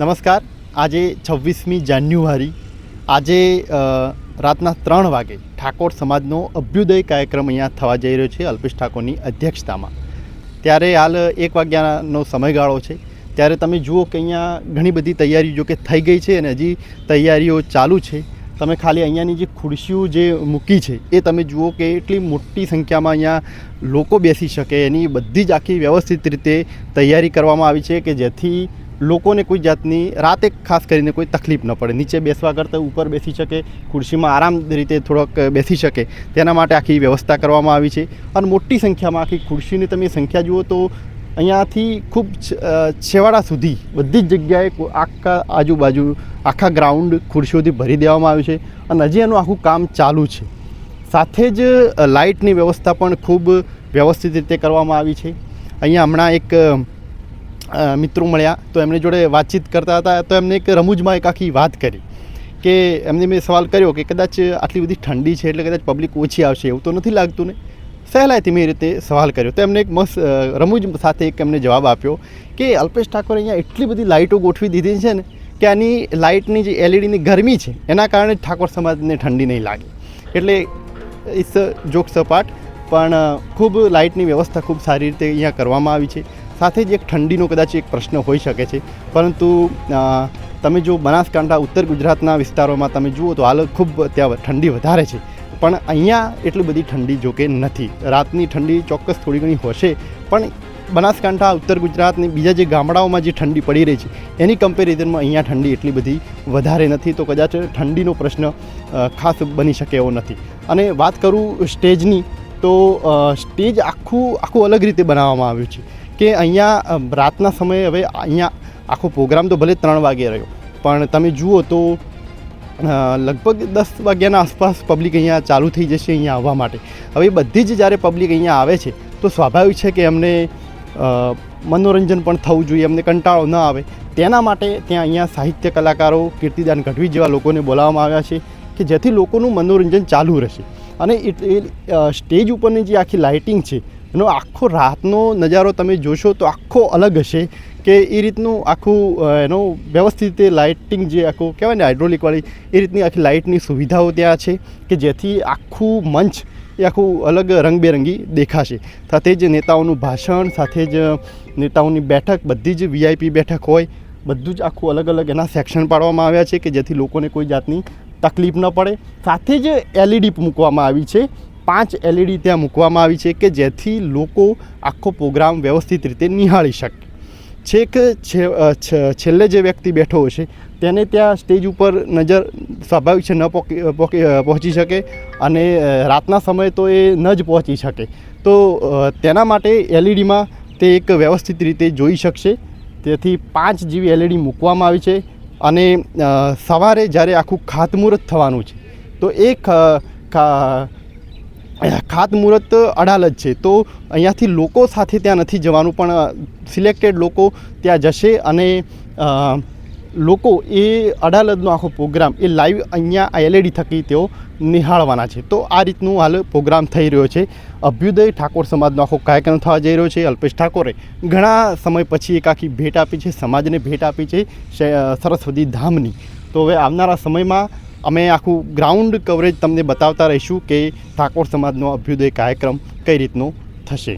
નમસ્કાર. આજે છવ્વીસમી જાન્યુઆરી. આજે રાતના ત્રણ વાગે ઠાકોર સમાજનો અભ્યુદય કાર્યક્રમ અહીંયા થવા જઈ રહ્યો છે અલ્પેશ ઠાકોરની અધ્યક્ષતામાં. ત્યારે હાલ એક વાગ્યાનો સમયગાળો છે. ત્યારે તમે જુઓ કે અહીંયા ઘણી બધી તૈયારીઓ જો કે થઈ ગઈ છે અને હજી તૈયારીઓ ચાલુ છે. તમે ખાલી અહીંયાની જે ખુરશીઓ જે મૂકી છે એ તમે જુઓ કે એટલી મોટી સંખ્યામાં અહીંયા લોકો બેસી શકે. એની બધી જ આખી વ્યવસ્થિત રીતે તૈયારી કરવામાં આવી છે કે જેથી લોકોને કોઈ જાતની, રાતે ખાસ કરીને કોઈ તકલીફ ન પડે. નીચે બેસવા કરતાં ઉપર બેસી શકે, ખુરશીમાં આરામ રીતે થોડોક બેસી શકે, તેના માટે આખી વ્યવસ્થા કરવામાં આવી છે. અને મોટી સંખ્યામાં આખી ખુરશીની તમે સંખ્યા જુઓ તો અહીંયાથી ખૂબ છેવાડા સુધી બધી જ જગ્યાએ આખા આજુબાજુ, આખા ગ્રાઉન્ડ ખુરશીઓથી ભરી દેવામાં આવ્યું છે અને હજી એનું આખું કામ ચાલુ છે. સાથે જ લાઇટની વ્યવસ્થા પણ ખૂબ વ્યવસ્થિત રીતે કરવામાં આવી છે. અહીંયા હમણાં એક મિત્રો મળ્યા. તો એમની જોડે વાતચીત કરતા હતા. તો એમને એક રમૂજમાં એક આખી વાત કરી કે એમને મેં સવાલ કર્યો કે કદાચ આટલી બધી ઠંડી છે એટલે કદાચ પબ્લિક ઓછી આવશે એવું તો નથી લાગતું ને? સહેલાઈથી મેં રીતે સવાલ કર્યો. તો એમને એક મસ્ત રમૂજ સાથે એક એમને જવાબ આપ્યો કે અલ્પેશ ઠાકોરે અહીંયા એટલી બધી લાઇટો ગોઠવી દીધી છે ને કે આની લાઇટની જે એલઈડીની ગરમી છે એના કારણે ઠાકોર સમાજને ઠંડી નહીં લાગે. એટલે ઇટ્સ જોક સપાટ પણ ખૂબ લાઇટની વ્યવસ્થા ખૂબ સારી રીતે અહીંયા કરવામાં આવી છે. સાથે જ એક ઠંડીનો કદાચ એક પ્રશ્ન હોઈ શકે છે. પરંતુ તમે જો બનાસકાંઠા, ઉત્તર ગુજરાતના વિસ્તારોમાં તમે જુઓ તો હાલ ખૂબ ત્યાં ઠંડી વધારે છે. પણ અહીંયા એટલી બધી ઠંડી જોકે નથી. રાતની ઠંડી ચોક્કસ થોડી ઘણી હશે, પણ બનાસકાંઠા, ઉત્તર ગુજરાતની બીજા જે ગામડાઓમાં જે ઠંડી પડી રહી છે, એની કમ્પેરિઝનમાં અહીંયા ઠંડી એટલી બધી વધારે નથી તો કદાચ ઠંડીનો પ્રશ્ન ખાસ બની શકે એવો નથી. અને વાત કરું સ્ટેજની, તો સ્ટેજ આખું આખું અલગ રીતે બનાવવામાં આવ્યું છે. કે અહીંયા રાતના સમયે હવે અહીંયા આખો પ્રોગ્રામ તો ભલે ત્રણ વાગે રહ્યો, પણ તમે જુઓ તો લગભગ દસ વાગ્યાના આસપાસ પબ્લિક અહીંયા ચાલુ થઈ જશે અહીંયા આવવા માટે. હવે બધી જ જ્યારે પબ્લિક અહીંયા આવે છે, તો સ્વાભાવિક છે કે એમને મનોરંજન પણ થવું જોઈએ એમને કંટાળો ન આવે. તેના માટે ત્યાં અહીંયા સાહિત્ય કલાકારો, કીર્તિદાન ગઢવી જેવા લોકોને બોલાવવામાં આવ્યા છે કે જેથી લોકોનું મનોરંજન ચાલુ રહેશે. અને એ સ્ટેજ ઉપરની જે આખી લાઇટિંગ છે એનો આખો રાતનો નજારો તમે જોશો તો આખો અલગ હશે કે એ રીતનું આખું એનો વ્યવસ્થિત રીતે લાઇટિંગ જે આખું કહેવાય ને હાઇડ્રોલિકવાળી, એ રીતની આખી લાઇટની સુવિધાઓ ત્યાં છે કે જેથી આખું મંચ એ આખું અલગ રંગબેરંગી દેખાશે. સાથે જ નેતાઓનું ભાષણ, સાથે જ નેતાઓની બેઠક, બધી જ વીઆઈપી બેઠક હોય, બધું જ આખું અલગ અલગ એના સેક્શન પાડવામાં આવ્યા છે કે જેથી લોકોને કોઈ જાતની તકલીફ ન પડે. સાથે જ એલઈડી મૂકવામાં આવી છે પાંચ એલઈડી ત્યાં મૂકવામાં આવી છે કે જેથી લોકો આખો પ્રોગ્રામ વ્યવસ્થિત રીતે નિહાળી શકે. છેક છેલ્લે જે વ્યક્તિ બેઠો હશે તેને ત્યાં સ્ટેજ ઉપર નજર સ્વાભાવિક છે ન પહોંચી શકે અને રાતના સમયે તો એ ન જ પહોંચી શકે. તો તેના માટે એલઈડીમાં તે એક વ્યવસ્થિત રીતે જોઈ શકશે. તેથી પાંચ જેવી એલઈડી મૂકવામાં આવી છે અને સવારે જ્યારે આખું ખાતમુહૂર્ત થવાનું છે, તો એ ખાતમુહૂર્ત અડાલજ છે. તો અહીંયાથી લોકો સાથે ત્યાં નથી જવાનું, પણ સિલેક્ટેડ લોકો ત્યાં જશે અને લોકો એ અડાલજનો આખો પ્રોગ્રામ, એ લાઈવ અહીંયા એલઈડી થકી તેઓ નિહાળવાના છે. તો આ રીતનું હાલ પ્રોગ્રામ થઈ રહ્યો છે. અભ્યુદય ઠાકોર સમાજનો આખો કાર્યક્રમ થવા જઈ રહ્યો છે. અલ્પેશ ઠાકોરે ઘણા સમય પછી એક આખી ભેટ આપી છે, સમાજને ભેટ આપી છે સરસ્વતી ધામની. તો હવે આવનારા સમયમાં અમે આખું ગ્રાઉન્ડ કવરેજ તમને બતાવતા રહીશું કે ઠાકોર સમાજનો અભ્યુદય કાર્યક્રમ કઈ રીતનો થશે.